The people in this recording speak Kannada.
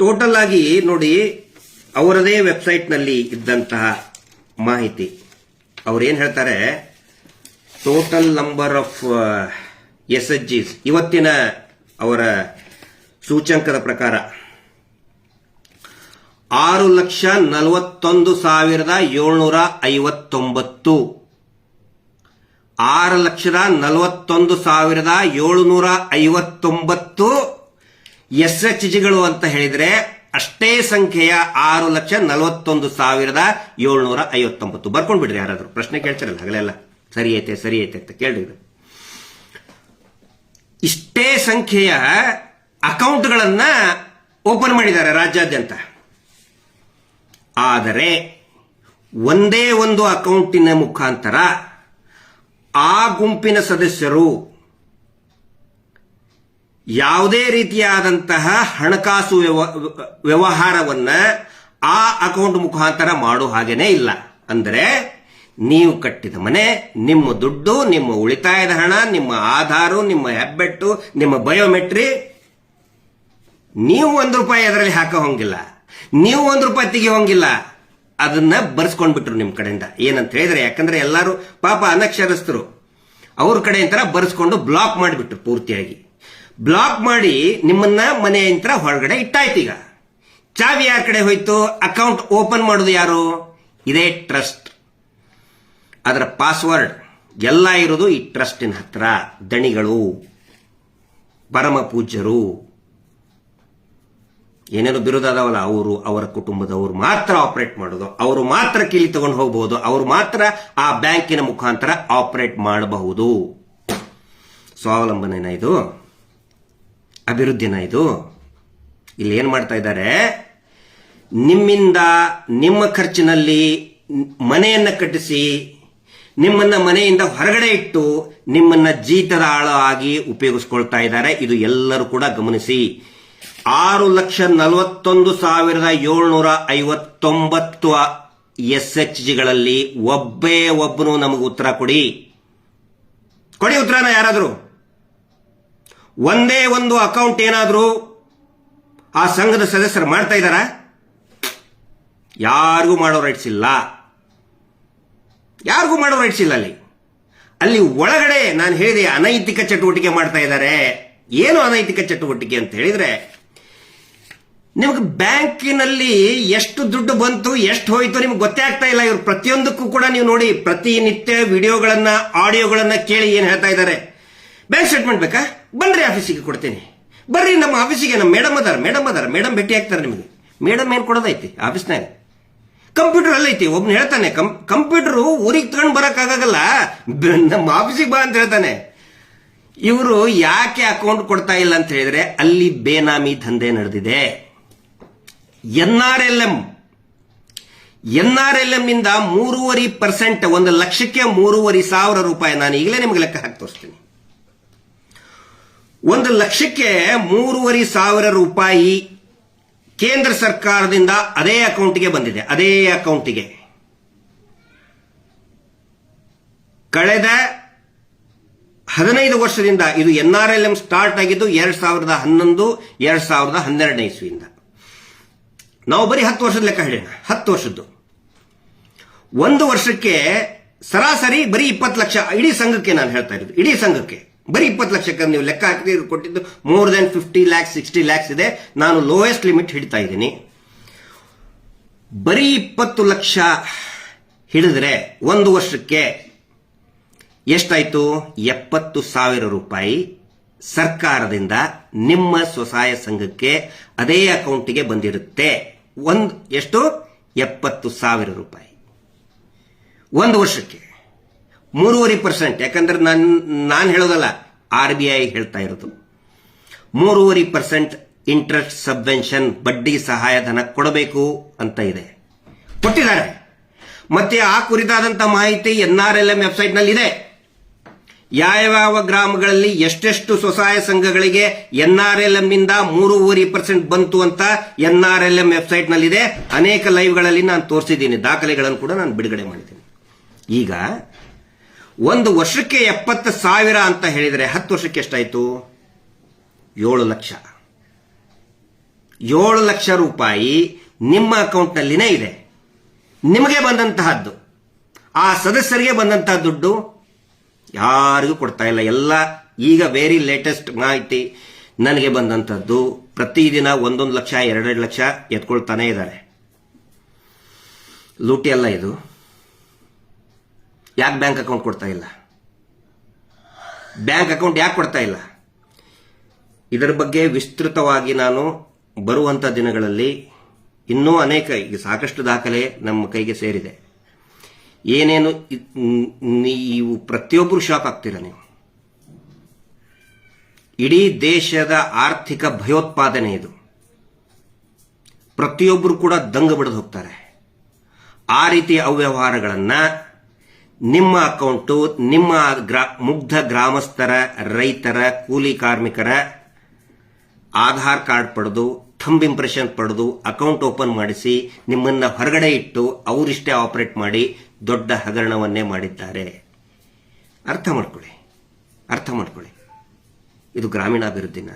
ಟೋಟಲ್ ಆಗಿ ನೋಡಿ, ಅವರದೇ ವೆಬ್ಸೈಟ್ನಲ್ಲಿ ಇದ್ದಂತಹ ಮಾಹಿತಿ. ಅವ್ರೇನ್ ಹೇಳ್ತಾರೆ? Total number of S H Gs ಇವತ್ತಿನ ಅವರ ಸೂಚಂಕದ ಪ್ರಕಾರ, ಆರು ಲಕ್ಷ ನಲವತ್ತೊಂದು ಸಾವಿರದ ಏಳ್ನೂರ ಐವತ್ತೊಂಬತ್ತು. ಆರು ಲಕ್ಷದ ನಲವತ್ತೊಂದು ಸಾವಿರದ ಏಳುನೂರ ಐವತ್ತೊಂಬತ್ತು ಎಸ್ ಎಚ್ ಜಿಗಳು ಅಂತ ಹೇಳಿದ್ರೆ ಅಷ್ಟೇ ಸಂಖ್ಯೆಯ ಆರು ಲಕ್ಷ ನಲವತ್ತೊಂದು ಸಾವಿರದ ಏಳ್ನೂರ ಐವತ್ತೊಂಬತ್ತು. ಬರ್ಕೊಂಡ್ ಬಿಡ್ರಿ ಯಾರಾದ್ರೂ. ಪ್ರಶ್ನೆ ಕೇಳ್ತಾರಲ್ಲ, ಹಗಲೆಲ್ಲ. ಸರಿ ಐತೆ ಸರಿ ಐತೆ ಅಂತ ಇದು. ಇಷ್ಟೇ ಸಂಖ್ಯೆಯ ಅಕೌಂಟ್ಗಳನ್ನ ಓಪನ್ ಮಾಡಿದ್ದಾರೆ ರಾಜ್ಯಾದ್ಯಂತ. ಆದರೆ ಒಂದೇ ಒಂದು ಅಕೌಂಟಿನ ಮುಖಾಂತರ ಆ ಗುಂಪಿನ ಸದಸ್ಯರು ಯಾವುದೇ ರೀತಿಯಾದಂತಹ ಹಣಕಾಸು ವ್ಯವ- ವ್ಯವಹಾರವನ್ನ ಆ ಅಕೌಂಟ್ ಮುಖಾಂತರ ಮಾಡೋ ಹಾಗೇನೇ ಇಲ್ಲ. ಅಂದರೆ ನೀವು ಕಟ್ಟಿದ ಮನೆ, ನಿಮ್ಮ ದುಡ್ಡು, ನಿಮ್ಮ ಉಳಿತಾಯದ ಹಣ, ನಿಮ್ಮ ಆಧಾರು, ನಿಮ್ಮ ಹೆಬ್ಬೆಟ್ಟು, ನಿಮ್ಮ ಬಯೋಮೆಟ್ರಿ ನೀವು ಒಂದು ರೂಪಾಯಿ ಅದರಲ್ಲಿ ಹಾಕೋ ಹೋಗಿಲ್ಲ. ನೀವು ಒಂದು ರೂಪಾಯಿ ತೆಗಿ ಹಂಗಿಲ್ಲ. ಅದನ್ನ ಬರ್ಸ್ಕೊಂಡ್ಬಿಟ್ರು ನಿಮ್ಮ ಕಡೆಯಿಂದ. ಏನಂತ ಹೇಳಿದ್ರೆ, ಯಾಕಂದ್ರೆ ಎಲ್ಲರೂ ಪಾಪ ಅನಕ್ಷರಸ್ಥರು. ಅವ್ರ ಕಡೆ ಬರ್ಸ್ಕೊಂಡು ಬ್ಲಾಕ್ ಮಾಡಿಬಿಟ್ರು ಪೂರ್ತಿಯಾಗಿ. ಬ್ಲಾಕ್ ಮಾಡಿ ನಿಮ್ಮನ್ನ ಮನೆಯಂತ್ರ ಹೊರಗಡೆ ಇಟ್ಟಾಯ್ತು ಈಗ. ಚಾವಿ ಯಾರ ಕಡೆ ಹೋಯ್ತು? ಅಕೌಂಟ್ ಓಪನ್ ಮಾಡೋದು ಯಾರು? ಇದೇ ಟ್ರಸ್ಟ್. ಅದರ ಪಾಸ್ವರ್ಡ್ ಎಲ್ಲ ಇರೋದು ಈ ಟ್ರಸ್ಟಿನ ಹತ್ರ. ದಣಿಗಳು, ಪರಮ ಪೂಜ್ಯರು. ಏನೇನು ಬಿರುದು ಅದಾವಲ್ಲ ಅವರು ಅವರ ಕುಟುಂಬದವರು ಮಾತ್ರ ಆಪರೇಟ್ ಮಾಡೋದು. ಅವರು ಮಾತ್ರ ಕೀಲಿ ತಗೊಂಡು ಹೋಗಬಹುದು. ಅವರು ಮಾತ್ರ ಆ ಬ್ಯಾಂಕಿನ ಮುಖಾಂತರ ಆಪರೇಟ್ ಮಾಡಬಹುದು. ಸ್ವಾವಲಂಬನೆನ ಇದು? ಅಭಿವೃದ್ಧಿನ ಇದು. ಇಲ್ಲಿ ಏನು ಮಾಡ್ತಾ ಇದ್ದಾರೆ? ನಿಮ್ಮಿಂದ ನಿಮ್ಮ ಖರ್ಚಿನಲ್ಲಿ ಮನೆಯನ್ನು ಕಟ್ಟಿಸಿ, ನಿಮ್ಮನ್ನ ಮನೆಯಿಂದ ಹೊರಗಡೆ ಇಟ್ಟು ನಿಮ್ಮನ್ನ ಜೀತದ ಆಳ ಆಗಿ ಉಪಯೋಗಿಸ್ಕೊಳ್ತಾ ಇದ್ದಾರೆ. ಇದು ಎಲ್ಲರೂ ಕೂಡ ಗಮನಿಸಿ. ಆರು ಲಕ್ಷ ನಲವತ್ತೊಂದು ಸಾವಿರದ ಏಳ್ನೂರ ಐವತ್ತೊಂಬತ್ತು ಎಸ್ ಎಚ್ ಜಿಗಳಲ್ಲಿ ಒಬ್ಬೇ ಒಬ್ಬನು ನಮಗೆ ಉತ್ತರ ಕೊಡಿ. ಕೊಡಿ ಉತ್ತರನ ಯಾರಾದರೂ? ಒಂದೇ ಒಂದು ಅಕೌಂಟ್ ಏನಾದರೂ ಆ ಸಂಘದ ಸದಸ್ಯರು ಮಾಡ್ತಾ ಇದ್ದಾರಾ? ಯಾರಿಗೂ ಮಾಡೋ ರೈಟ್ಸ್ ಇಲ್ಲ. ಯಾರಿಗೂ ಮಾಡೋ ರೈಟ್ಸ್ ಇಲ್ಲ ಅಲ್ಲಿ. ಅಲ್ಲಿ ಒಳಗಡೆ ನಾನು ಹೇಳಿದೆ ಅನೈತಿಕ ಚಟುವಟಿಕೆ ಮಾಡ್ತಾ ಇದ್ದಾರೆ. ಏನು ಅನೈತಿಕ ಚಟುವಟಿಕೆ ಅಂತ ಹೇಳಿದ್ರೆ, ನಿಮಗೆ ಬ್ಯಾಂಕಿನಲ್ಲಿ ಎಷ್ಟು ದುಡ್ಡು ಬಂತು, ಎಷ್ಟು ಹೋಯಿತು ನಿಮ್ಗೆ ಗೊತ್ತೇ ಆಗ್ತಾ ಇಲ್ಲ. ಇವರು ಪ್ರತಿಯೊಂದಕ್ಕೂ ಕೂಡ ನೀವು ನೋಡಿ ಪ್ರತಿನಿತ್ಯ ವಿಡಿಯೋಗಳನ್ನ, ಆಡಿಯೋಗಳನ್ನ ಕೇಳಿ ಏನು ಹೇಳ್ತಾ ಇದ್ದಾರೆ. ಬ್ಯಾಂಕ್ ಸ್ಟೇಟ್ಮೆಂಟ್ ಬೇಕಾ? ಬನ್ರಿ ಆಫೀಸಿಗೆ ಕೊಡ್ತೀನಿ. ಬರ್ರಿ, ನಮ್ಮ ಆಫೀಸಿಗೆ ನಮ್ಮ ಮೇಡಮ್ ಅದಾರ ಮೇಡಮ್ ಅದಾರ, ಮೇಡಮ್ ಭೇಟಿ ಆಗ್ತಾರೆ ನಿಮಗೆ. ಮೇಡಮ್ ಏನು ಕೊಡೋದೈತಿ ಆಫೀಸ್ನಾಗ? ಕಂಪ್ಯೂಟರ್ ಅಲ್ಲಿ ಐತಿ, ಒಬ್ನು ಹೇಳ್ತಾನೆ ಕಂಪ್ಯೂಟರ್ ಊರಿಗೆ ತಗೊಂಡು ಬರಕ್ಕಾಗಲ್ಲ ನಮ್ಮ ಆಫೀಸಿಗೆ ಬಾ ಅಂತ ಹೇಳ್ತಾನೆ. ಇವರು ಯಾಕೆ ಅಕೌಂಟ್ ಕೊಡ್ತಾ ಇಲ್ಲ ಅಂತ ಹೇಳಿದ್ರೆ, ಅಲ್ಲಿ ಬೇನಾಮಿ ದಂಧೆ ನಡೆದಿದೆ. N R L M. N R L M ನಿಂದ ಮೂರುವರೆ ಪರ್ಸೆಂಟ್, ಒಂದು ಲಕ್ಷಕ್ಕೆ ಮೂರುವರೆ ಸಾವಿರ ರೂಪಾಯಿ ನಾನು ಈಗಲೇ ನಿಮ್ಗೆ ಲೆಕ್ಕ ಹಾಕಿ ತೋರಿಸ್ತೀನಿ. ಒಂದು ಲಕ್ಷಕ್ಕೆ ಮೂರುವರೆ ಸಾವಿರ ರೂಪಾಯಿ ಕೇಂದ್ರ ಸರ್ಕಾರದಿಂದ ಅದೇ ಅಕೌಂಟ್ಗೆ ಬಂದಿದೆ. ಅದೇ ಅಕೌಂಟಿಗೆ. ಕಳೆದ ಹದಿನೈದು ವರ್ಷದಿಂದ ಇದು N R L M start ಆಗಿದ್ದು ಎರಡ್ ಸಾವಿರದ ಹನ್ನೊಂದು, ಎರಡ್ ಸಾವಿರದ ಹನ್ನೆರಡನೇ ಇಸ್ವಿಯಿಂದ. ನಾವು ಬರೀ ಹತ್ತು ವರ್ಷದ ಲೆಕ್ಕ ಹೇಳೋಣ ಹತ್ತು ವರ್ಷದ್ದು. ಒಂದು ವರ್ಷಕ್ಕೆ ಸರಾಸರಿ ಬರೀ ಇಪ್ಪತ್ತು ಲಕ್ಷ ಇಡೀ ಸಂಘಕ್ಕೆ ನಾನು ಹೇಳ್ತಾ ಇರೋದು. ಇಡೀ ಸಂಘಕ್ಕೆ. ಬರೀ ಇಪ್ಪತ್ತು ಲಕ್ಷಕ್ಕೆ ನೀವು ಲೆಕ್ಕ ಹಾಕಿದ್ರೆ ಕೊಟ್ಟಿದ್ದು more than fifty lakhs sixty lakhs ಇದೆ. ನಾನು ಲೋಯೆಸ್ಟ್ ಲಿಮಿಟ್ ಹಿಡಿತಾ ಇದ್ದೀನಿ. ಬರೀ ಇಪ್ಪತ್ತು ಲಕ್ಷ ಹಿಡಿದ್ರೆ ಒಂದು ವರ್ಷಕ್ಕೆ ಎಷ್ಟಾಯ್ತು? ಎಪ್ಪತ್ತು ಸಾವಿರ ರೂಪಾಯಿ. ಸರ್ಕಾರದಿಂದ ನಿಮ್ಮ ಸ್ವಸಹಾಯ ಸಂಘಕ್ಕೆ ಅದೇ ಅಕೌಂಟಿಗೆ ಬಂದಿರುತ್ತೆ. ಒಂದು, ಎಷ್ಟು? ಎಪ್ಪತ್ತು ಸಾವಿರ ರೂಪಾಯಿ. ಒಂದು ವರ್ಷಕ್ಕೆ. ಮೂರುವರೆ ಪರ್ಸೆಂಟ್. ಯಾಕಂದ್ರೆ ನಾನು ನಾನು ಹೇಳೋದಲ್ಲ, ಆರ್ ಬಿ ಐ ಹೇಳ್ತಾ ಇರೋದು. ಮೂರುವರೆ ಪರ್ಸೆಂಟ್ ಇಂಟ್ರೆಸ್ಟ್ ಸಬ್ವೆನ್ಷನ್ ಬಡ್ಡಿ ಸಹಾಯಧನ ಕೊಡಬೇಕು ಅಂತ ಇದೆ. ಕೊಟ್ಟಿದ್ದಾರೆ. ಮತ್ತೆ ಆ ಕುರಿತಾದಂತ ಮಾಹಿತಿ ಎನ್ ಆರ್ ಎಲ್ ಎಂ ವೆಬ್ಸೈಟ್ನಲ್ಲಿ ಇದೆ ಯಾವ್ಯಾವ ಗ್ರಾಮಗಳಲ್ಲಿ ಎಷ್ಟೆಷ್ಟು ಸ್ವಸಹಾಯ ಸಂಘಗಳಿಗೆ ಎನ್ ಆರ್ ಎಲ್ ಎಂ ನಿಂದ ಮೂರುವರೆ ಪರ್ಸೆಂಟ್ ಬಂತು ಅಂತ N R L M website ನಲ್ಲಿದೆ ಅನೇಕ ಲೈವ್ಗಳಲ್ಲಿ ನಾನು ತೋರಿಸಿದ್ದೀನಿ. ದಾಖಲೆಗಳನ್ನು ಕೂಡ ನಾನು ಬಿಡುಗಡೆ ಮಾಡಿದ್ದೀನಿ. ಈಗ ಒಂದು ವರ್ಷಕ್ಕೆ ಎಪ್ಪತ್ತು ಸಾವಿರ ಅಂತ ಹೇಳಿದರೆ ಹತ್ತು ವರ್ಷಕ್ಕೆ ಎಷ್ಟಾಯಿತು? ಏಳು ಲಕ್ಷ. ಏಳು ಲಕ್ಷ ರೂಪಾಯಿ ನಿಮ್ಮ ಅಕೌಂಟ್ನಲ್ಲಿನೇ ಇದೆ. ನಿಮಗೆ ಬಂದಂತಹದ್ದು. ಆ ಸದಸ್ಯರಿಗೆ ಬಂದಂತಹ ದುಡ್ಡು ಯಾರಿಗೂ ಕೊಡ್ತಾ ಇಲ್ಲ. ಎಲ್ಲ ಈಗ ವೆರಿ ಲೇಟೆಸ್ಟ್ ಮಾಹಿತಿ ನನಗೆ ಬಂದಂಥದ್ದು ಪ್ರತಿದಿನ ಒಂದೊಂದು ಲಕ್ಷ, ಎರಡೆರಡು ಲಕ್ಷ ಎತ್ಕೊಳ್ತಾನೆ ಇದ್ದಾರೆ. ಲೂಟಿ ಅಲ್ಲ ಇದು. ಯಾಕೆ ಬ್ಯಾಂಕ್ ಅಕೌಂಟ್ ಕೊಡ್ತಾ ಇಲ್ಲ? ಬ್ಯಾಂಕ್ ಅಕೌಂಟ್ ಯಾಕೆ ಕೊಡ್ತಾ ಇಲ್ಲ? ಇದರ ಬಗ್ಗೆ ವಿಸ್ತೃತವಾಗಿ ನಾನು ಬರುವಂಥ ದಿನಗಳಲ್ಲಿ ಇನ್ನೂ ಅನೇಕ, ಈಗ ಸಾಕಷ್ಟು ದಾಖಲೆ ನಮ್ಮ ಕೈಗೆ ಸೇರಿದೆ. ಏನೇನು ನೀವು ಪ್ರತಿಯೊಬ್ಬರು ಶಾಕ್ ಆಗ್ತೀರ ನೀವು? ಇಡೀ ದೇಶದ ಆರ್ಥಿಕ ಭಯೋತ್ಪಾದನೆ ಇದು. ಪ್ರತಿಯೊಬ್ಬರು ಕೂಡ ದಂಗ ಬಿಡದು ಹೋಗ್ತಾರೆ. ಆ ರೀತಿಯ ಅವ್ಯವಹಾರಗಳನ್ನ ನಿಮ್ಮ ಅಕೌಂಟು, ನಿಮ್ಮ ಗ್ರಾ, ಮುಗ್ಧ ಗ್ರಾಮಸ್ಥರ, ರೈತರ, ಕೂಲಿ ಕಾರ್ಮಿಕರ ಆಧಾರ್ ಕಾರ್ಡ್ ಪಡೆದು, ಥಂಬ್ ಇಂಪ್ರೆಷನ್ ಪಡೆದು ಅಕೌಂಟ್ ಓಪನ್ ಮಾಡಿಸಿ, ನಿಮ್ಮನ್ನ ಹೊರಗಡೆ ಇಟ್ಟು ಅವರಿಷ್ಟೇ ಆಪರೇಟ್ ಮಾಡಿ ದೊಡ್ಡ ಹಗರಣವನ್ನೇ ಮಾಡಿದ್ದಾರೆ. ಅರ್ಥ ಮಾಡ್ಕೊಳ್ಳಿ. ಅರ್ಥ ಮಾಡ್ಕೊಳ್ಳಿ. ಇದು ಗ್ರಾಮೀಣಾಭಿವೃದ್ಧಿನ